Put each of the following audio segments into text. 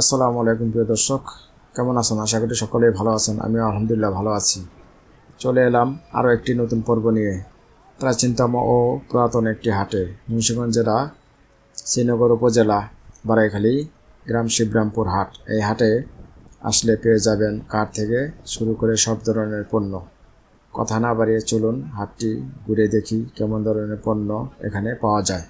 আসসালামু আলাইকুম প্রিয় দর্শক, কেমন আছেন? আশা করি সকলেই ভালো আছেন। আমি আলহামদুলিল্লাহ ভালো আছি। চলে এলাম আরও একটি নতুন পর্ব নিয়ে। প্রাচীনতম ও পুরাতন একটি হাটে মুন্সিগঞ্জ জেলা শ্রীনগর উপজেলা, বারাইখালী গ্রাম শিবরামপুর হাট। এই হাটে আসলে পেয়ে যাবেন কাঠ থেকে শুরু করে সব ধরনের পণ্য। কথা না বাড়িয়ে চলুন, হাটটি ঘুরে দেখি কেমন ধরনের পণ্য এখানে পাওয়া যায়।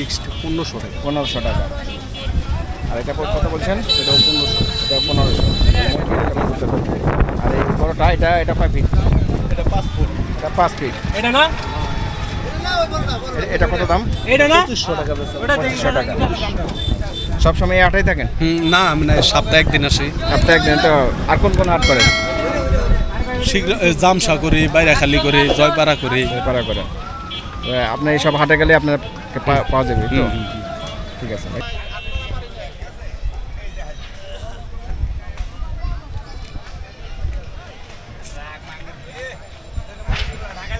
ফিক্সড পনেরোশো টাকা। পনেরোশো টাকা। আর এটা কত কত বলছেন? এটাও পনেরোশো। এটা পনেরোশো। আর এই বড়টা এটা এটা কয় ফিট এটা পাঁচ ফুট এটা পাঁচ ফিট এটা না? এটা কত দাম? এটা না? পঁচিশশো টাকা পঁচিশশো টাকা। সবসময় এই হাটেই থাকেন হুম, না আমি না সপ্তাহে একদিন আসি। সপ্তাহে একদিন তো আর কোন কোন হাট করেন শীঘ্র জামসা করি বাইরাখালি করি জয়পাড়া করি। করেন তো আপনার এইসব হাটে গেলে আপনার পাওয়া যাবে তো। ঠিক আছে। ভাই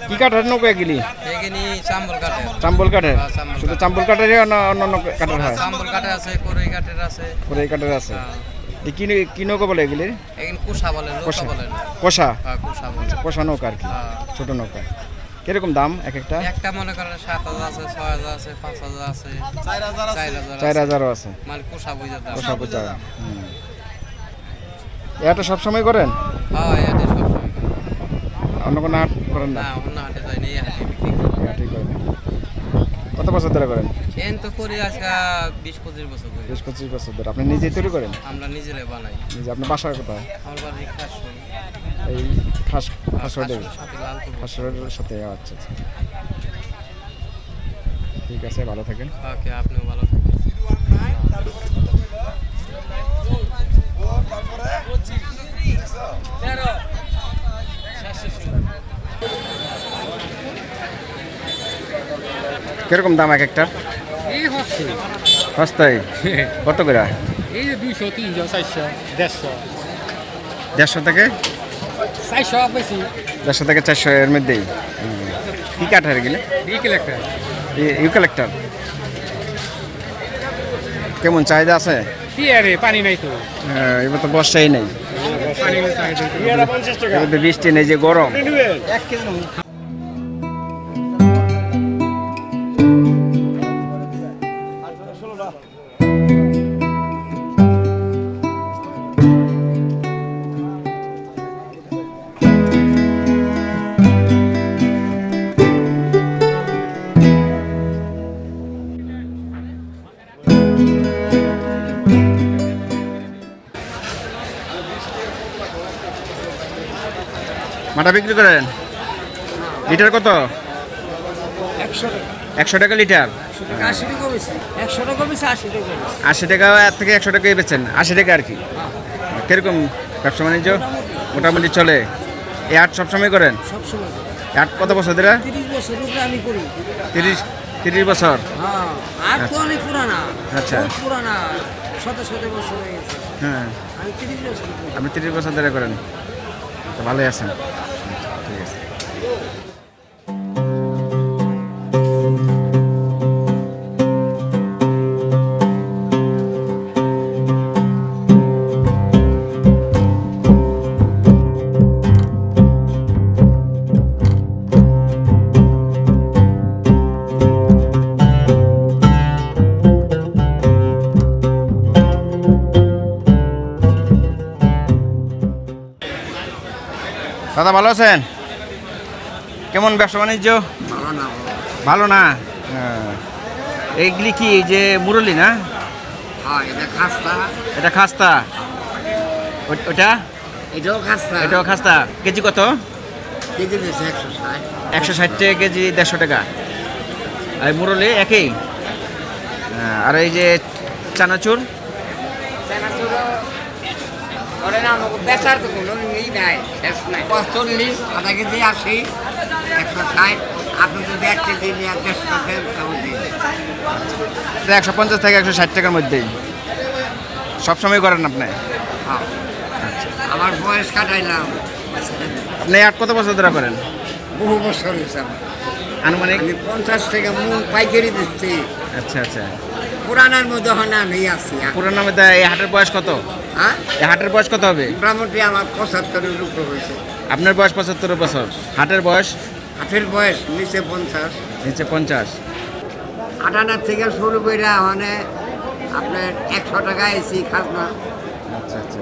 কি কাঠের নৌকা গেলি? এখানে চাম্বল কাঠের। হ্যাঁ, শুধু চাম্বল কাঠের না অন্য অন্য কাঠের হয়? চাম্বল কাঠে আছে কড়াই কাঠের আছে। পরে এই কাঠের আছে। কি নৌ- কি নৌকা বলে এগুলি? এখানে কুষা বলে কোষা। কোষা? কুষা বলে। কোষা নৌকা আর কি হ্যাঁ। ছোট নৌকা। কীরকম দাম এক একটা? একটা মনে করেন সাত হাজার আছে ছয় হাজার আছে পাঁচ হাজার আছে চার হাজার চার হাজারও আছে। মানে কুষা বুঝে দাম কোষা হুম। এটা সবসময় করেন? হ্যাঁ এটা সবসময় অন্য কোনো হাট করেন না? না অন্য হাটে যাই না এই হাটে বিক্রি করি। হাটেই কত বছর ধরে করেন? এন তো করি আজকে বিশ পঁচিশ বছর করি বিশ পঁচিশ বছর ধরে। আপনি নিজেই তৈরি করেন? আমরা নিজেরাই বানাই। নিজে আপনার বাসার কোথায়? আমার বাড়ি খাস এই খাস খাস রোডের সাথে আচ্ছা আচ্ছা। ঠিক আছে ভালো থাকেন। ওকে আপনিও ভালো থাকবেন কীরকম দাম এক একটা? সস্তায়। কত করে? এই যে দুইশো তিনশো চারশো দেড়শো। দেড়শো থেকে? দেড়শো থেকে চারশো এর মধ্যেই। কী কাঠের গেলে একটা কেমন চাহিদা আছে? কি আরে পানি নাই তো। হ্যাঁ, এবার তো বর্ষাই নেই। নাই এবার তো বৃষ্টি নেই যে গরম। মাটা বিক্রি করেন? লিটার কত? একশো টাকা। লিটার? আশি টাকা বেশি থেকে একশো টাকাই বেচেন। আশি টাকা আর কি? কীরকম ব্যবসা বাণিজ্য? মোটামুটি। চলে। এই আট সবসময় করেন? আট কত বছর ধরে? তিরিশ তিরিশ বছর? হ্যাঁ আচ্ছা। বছর হয়ে গেছে। হ্যাঁ। আমি তিরিশ বছর আপনি তিরিশ বছর ধরে করেন। ভালোই আছেন দাদা ভালো আছেন? কেমন ব্যবসা বাণিজ্য? ভালো না। এইগুলি কি এই যে মুরলি না? হ্যাঁ এটা খাস্তা। ওটা? এটাও খাস্তা। এটাও খাস্তা। কেজি কত? কেজি একশো ষাট। টাকা কেজি দেড়শো টাকা। আর মুরলি একই? আর এই যে চানাচুর? ওরে না আমাকে বেচার তো কোনো ই নাই শেষ নাই। পঁয়তাল্লিশ আধা কেজি আশি একশো ষাট আপনি যদি এক কেজি নিয়ে দেড়শো দেন একশো পঞ্চাশ থেকে একশো ষাট টাকার মধ্যেই। সবসময় করেন আপনি? হ্যাঁ। আমার বয়স কাটাইলাম। আপনি আট কত বছর ধরে করেন? বহু বছর হিসাবে আনুমানিক? পঞ্চাশ থেকে মন পাইকারি দিচ্ছি। আচ্ছা আচ্ছা। পুরানার মধ্যে আমি আছি পুরানো মধ্যে এই হাটের বয়স কত? হ্যাঁ এই হাটের বয়স কত হবে? মোটামুটি আমার পঁচাত্তরের উপর হয়েছে। আপনার বয়স পঁচাত্তর বছর। হাটের বয়স? আঠের বয়স নিচে পঞ্চাশ। নিচে পঞ্চাশ। আটানার থেকে শুরু করে মানে আপনার একশো টাকা এসি খাজনা। আচ্ছা আচ্ছা।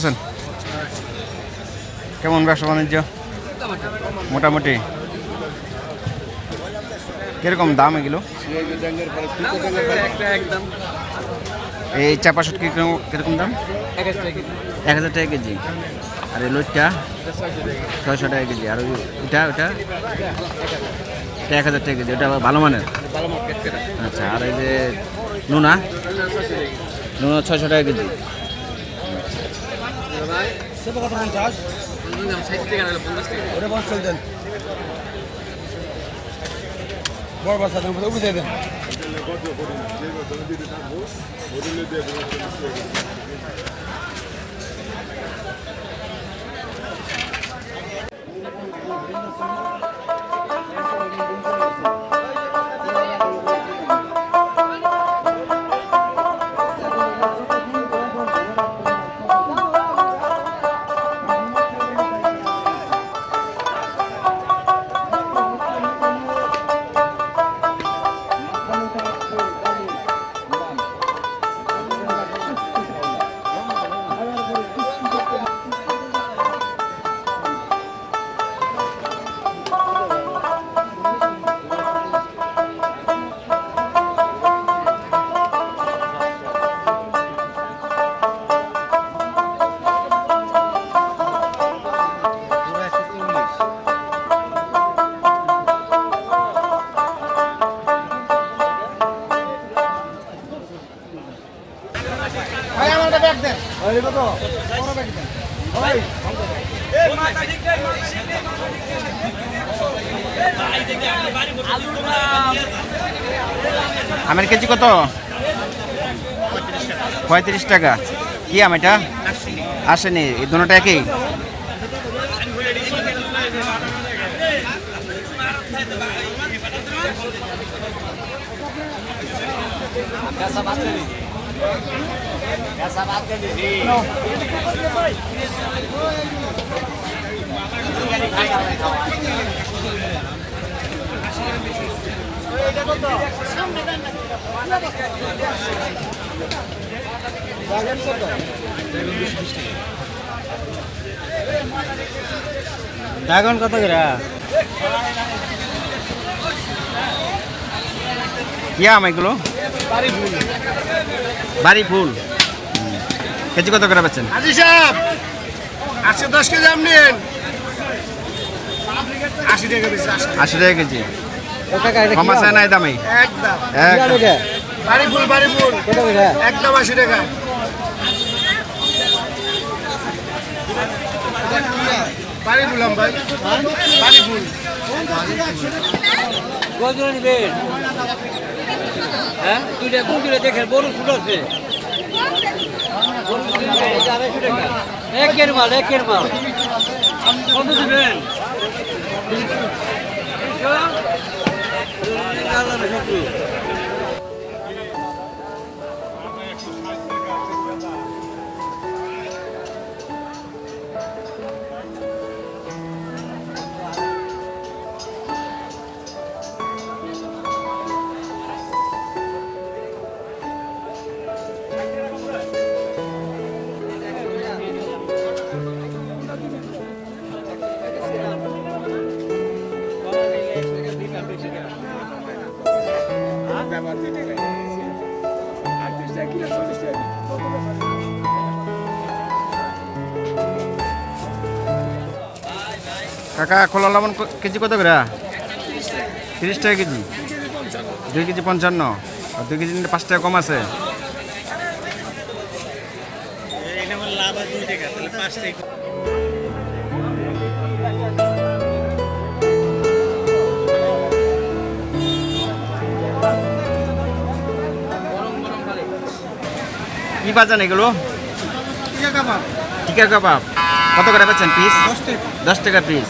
আছেন? কেমন ব্যবসা বাণিজ্য? মোটামুটি? কীরকম দাম এগুলো? এই চাপা শুট কীরকম দাম? এক হাজার টাকা কেজি। আর এই লইটটা ছয়শো টাকা কেজি। আর ওই ওটা ওটা এক হাজার টাকা কেজি। ওটা ভালো মানের। আচ্ছা আর এই যে নুনা? নুনা ছয়শো টাকা কেজি। সেটা কত পঞ্চাশ ওটা পঞ্চাশ বড় বাচ্চা দেন উপরে আমের কেজি কত? পঁয়ত্রিশ টাকা। কি আম এটা? আসেনি এই দুটোটা একই? ড্রাগন কত করে? কি আম এগুলো? বাড়ি ফুল। কেজি কত করে পাচ্ছেন আজি সাহেব আজকে দশ কেজি আম নিন আশি টাকা বেশি আশি টাকা কেজি। কম আছে নাই দামে। একদম। বাড়ি ফুল বাড়ি ফুল। একদম আশি টাকা। বাড়ি ফুলাম ভাই বাড়ি ফুল। কত নেবেন হ্যাঁ? দুইটা কোন দুইটা দেখেন বড় ফুট আছে। একের মাল একের মাল। কত দেবেন? তিনশো? আল্লাহ কাকা খোলা লবণ কেজি কত করে? তিরিশ টাকা কেজি। দুই কেজি পঞ্চান্ন। আর দুই কেজি পাঁচ টাকা কম আছে। কি বাজান এগুলো? টিকা কাবাব। কত করে পাচ্ছেন পিস দশ টাকা। Piece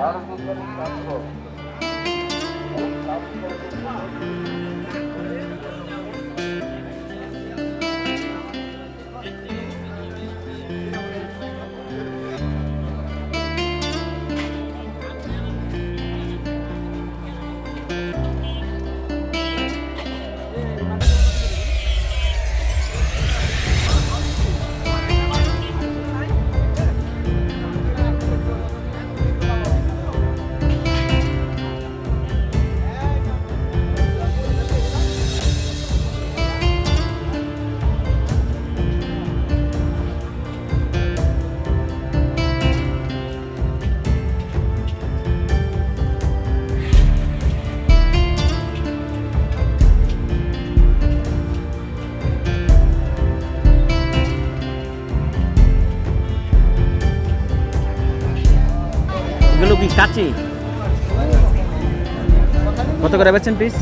harus diberi satu. হাটে। কাচি। কত করে বেচছেন পিস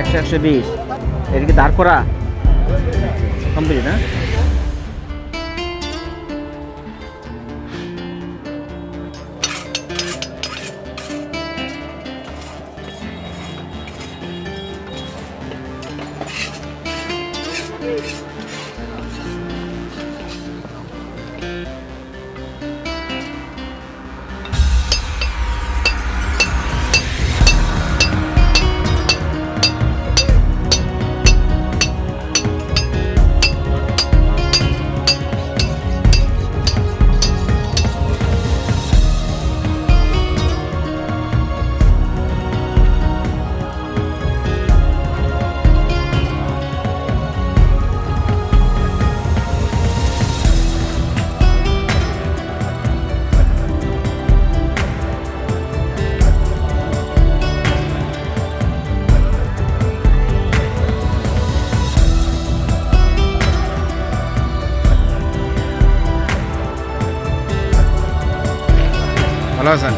একশো একশো বিশ। এটা কি দাঁড় করা। কমপ্লিট না ভালো আছেন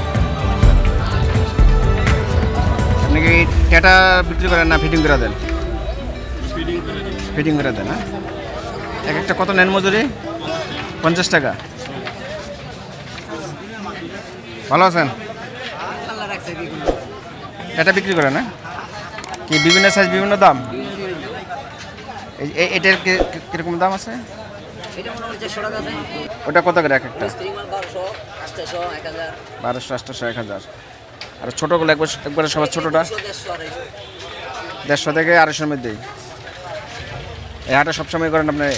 আপনি কি টেটা বিক্রি করেন না ফিটিং করে দেন? ফিটিং করে দেন। হ্যাঁ এক একটা কত নেন মজুরি? পঞ্চাশ টাকা। ভালো আছেন? এটা বিক্রি করেন না? কি বিভিন্ন সাইজ বিভিন্ন দাম? এটার কীরকম দাম আছে? ওটা কত করে এক একটা? বারোশো আটশো এক হাজার। আর ছোটোগুলো একবার একবারে সবার ছোটোটা? দেড়শো থেকে আড়াইশোর মধ্যেই। এই হাটে সবসময় করেন আপনি?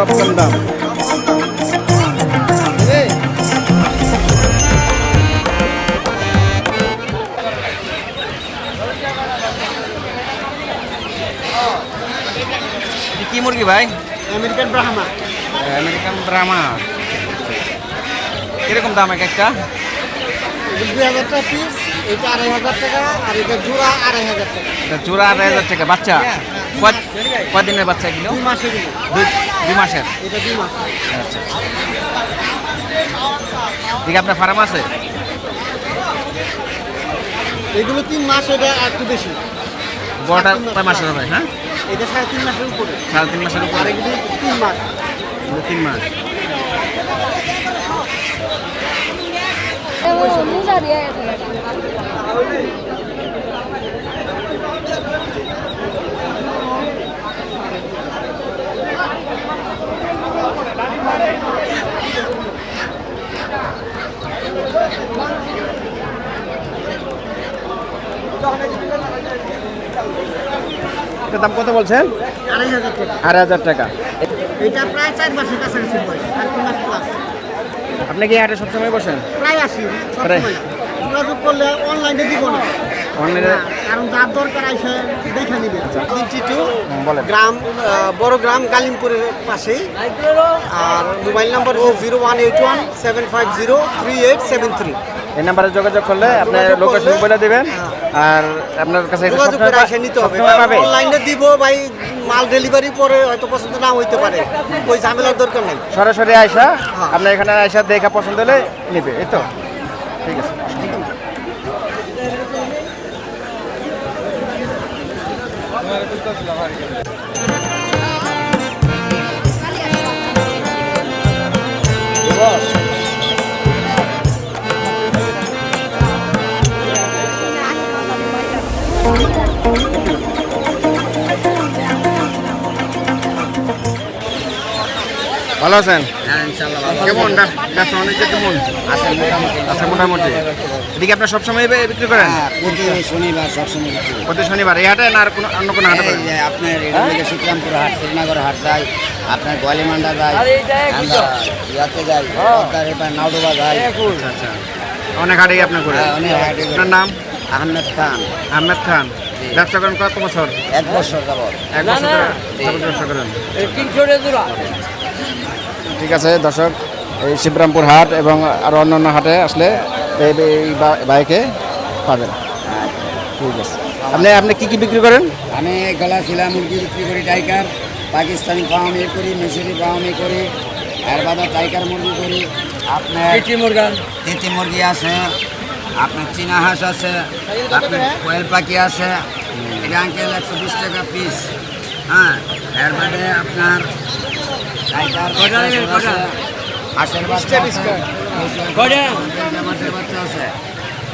সব কম দাম কি মুরগি ভাই? আমেরিকান ব্রাহ্মা আমেরিকান ব্রাহ্মা কীরকম দাম এক একটা? দুই হাজার টাকা পিস এটা আড়াই হাজার টাকা আর এটা জোড়া আড়াই হাজার টাকা। চূড়া আড়াই হাজার টাকা বাচ্চা? কয়দিনের বাচ্চা এগুলো? দুই মাসের আচ্ছা ঠিক আপনার ফার্ম আছে? এগুলো তিন মাস এটা একটু বেশি। বড়টা কয় মাসের হবে হ্যাঁ? এটা সাড়ে তিন মাসের উপরে। সাড়ে তিন মাসের উপরে? এগুলো তিন মাস। তিন মাস দিয়ে গেছে এটার দাম কত বলছেন? আড়াই হাজার টাকা। এটা প্রায় চার মাসের কাছাকাছি বয়স আপনি কি হাটে সবসময় বসেন? প্রায় আসি প্রায়। যোগাযোগ করলে অনলাইনে দিব না, কারণ যার দরকার আইসে দেখে নিবে। বলেন। গ্রাম বড় গ্রাম কালিমপুরের পাশেই। আর mobile number zero one eight one seven five zero three eight seven three. এই নাম্বারে যোগাযোগ করলে আপনার যোগাযোগ লোকেশন বলে দিবেন। হ্যাঁ। আর আপনার কাছে যোগাযোগ করে আসে নিতে হবে। অনলাইনে দিব ভাই মাল ডেলিভারি পরে হয়তো পছন্দ না হইতে পারে। ওই ঝামেলার দরকার নাই। সরাসরি আয়সা আপনার এখানে আয়সা দেখা পছন্দ হলে নেবে এই তো? ঠিক আছে। negócio. ভালো আছেন? হ্যাঁ কেমন? ব্যবসা বাণিজ্য কেমন? আছে মোটামুটি। আচ্ছা মোটামুটি। এদিকে আপনার সবসময় বিক্রি করেন? হ্যাঁ প্রতি শনিবার সবসময় বিক্রি প্রতি শনিবার। এই হাটে না আর কোনো অন্য কোনো হাটে আপনার শ্রীরামপুর হাট শ্রীনগর হাট যাই আপনার গোয়ালিমান্ডা যাই আমরা ইয়াতে যাই এবার নাউডোবা যাই। আচ্ছা অনেক হাটেই আপনার করে হ্যাঁ, অনেক হাটে আপনার নাম? আহমেদ খান। আহমেদ খান। ব্যবসা করেন কত বছর? এক বছর যাবত এক বছর ব্যবসা করেন। ঠিক আছে দর্শক এই শিবরামপুর হাট এবং আরও অন্যান্য হাটে আসলে এই বাইকে পাবেন। ঠিক আছে। আপনি আপনি কি কি বিক্রি করেন? আমি গলা শিলা মুরগি বিক্রি করি টাইকার পাকিস্তানি ফার্মি করি মিশরি ফার্মি করি এর বাদে টাইকার মুরগি করি আপনার তিতি মুরগি আছে আপনার চীনা হাঁস আছে আপনার কোয়েল পাখি আছে এটা আঙ্কেল একশো বিশ টাকা পিস হ্যাঁ এর বাদে আপনার আশীর্বাদ আছে, হাঁসের বাচ্চা আছে বাচ্চা আছে।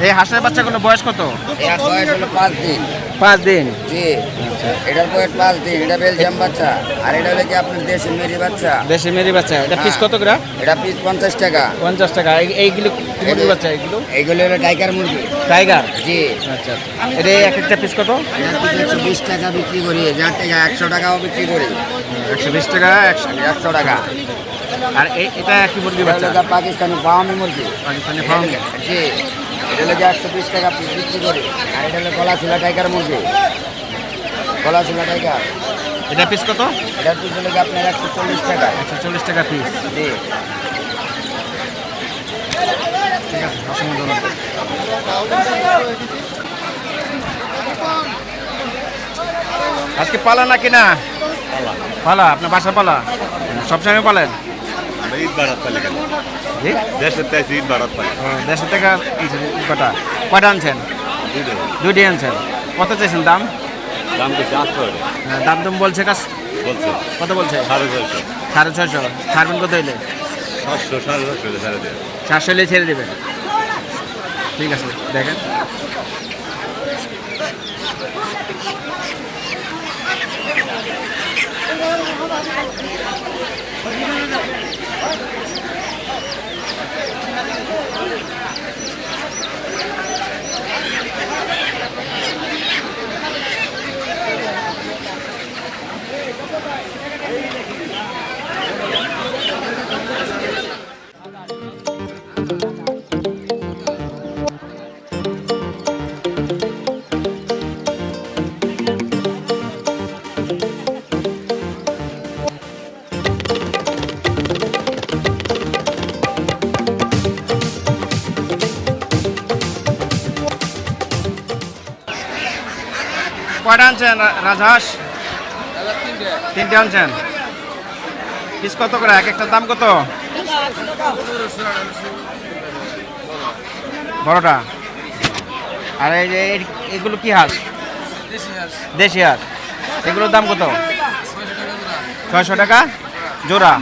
এই হাঁসের বাচ্চাগুলো বয়স কত? এর বয়স হলো পাঁচ দিন। পাঁচ দিন? জি। এটার বয়স পাঁচ দিন। এটা বেলজিয়াম বাচ্চা। আর এটা হলো কি আপনার দেশি মেরি বাচ্চা? দেশি মেরি বাচ্চা। এটা পিস কত করে? এটা পিস পঞ্চাশ টাকা। পঞ্চাশ টাকা। এই- এইগুলো কি মুরগির বাচ্চা এইগুলো এইগুলো হলো টাইগার মুরগি। টাইগার জি। আচ্ছা এটা এক একটা পিস কত? একশো বিশ টাকা বিক্রি করি। যার টাকা একশো টাকাও বিক্রি করি। একশো বিশ টাকা একশো একশো টাকা। আর এটা কি মুরগি বাচ্চা? পাকিস্তানি ফার্মি মুরগি। পাকিস্তানি ফার্ম। জি। এটা হলো গিয়ে একশো বিশ টাকা পিস বিক্রি করি আর এটা হলো গলা ছিল টাইকার মুরগি। গলা ছিল টাইগার এটা পিস কত? এটার পিস হলো আপনার একশো চল্লিশ টাকা। একশো চল্লিশ টাকা পিস জি। ঠিক আছে অসংখ্য আজকে পালা নাকি না পালা আপনার বাসা পালা? সবসময় পালেন? ঈদ বারাত পালে কেন দেশের তাই ঈদ বারাত পালে। দেড়শো টাকা কটা? কটা আনছেন? দুইটি। আনছেন। কত চাইছেন দাম? দাম বেশি আসতে হ্যাঁ, দাম দাম বলছে কাজ বলছে। কত বলছে? সাড়ে ছয়শো। সাড়ে ছয়শো। ছাড়বেন কত হইলে? সাতশো সাড়ে ছয়শো সাড়ে দেয় চারশো হলে ছেড়ে দেবেন। ঠিক আছে দেখেন। Thank you. আনছেন রাজহাঁস? তিনটে আনছেন। পিস কত করে? এক একটার দাম কত? বড়টা? আর এই যে এগুলো কি হাঁস? দেশি হাঁস। এগুলোর দাম কত? ছয়শো টাকা জোড়া।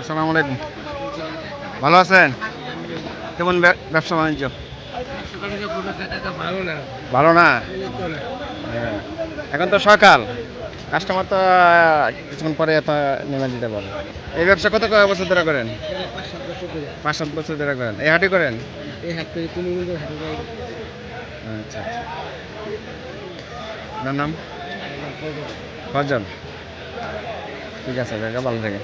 আসসালামু আলাইকুম। ভালো আছেন? কেমন ব্যবসা বাণিজ্য? ভালো না। এখন তো সকাল। কাস্টমার তো কিছুক্ষণ পরে এত নেমে দিতে পারে। এই ব্যবসা কত কয় বছর ধরে করেন? পাঁচ সাত বছর ধরে করেন। এই হাটই করেন? আচ্ছা আচ্ছা। আপনার নাম? ফজল। ঠিক আছে কাকা ভালো থাকে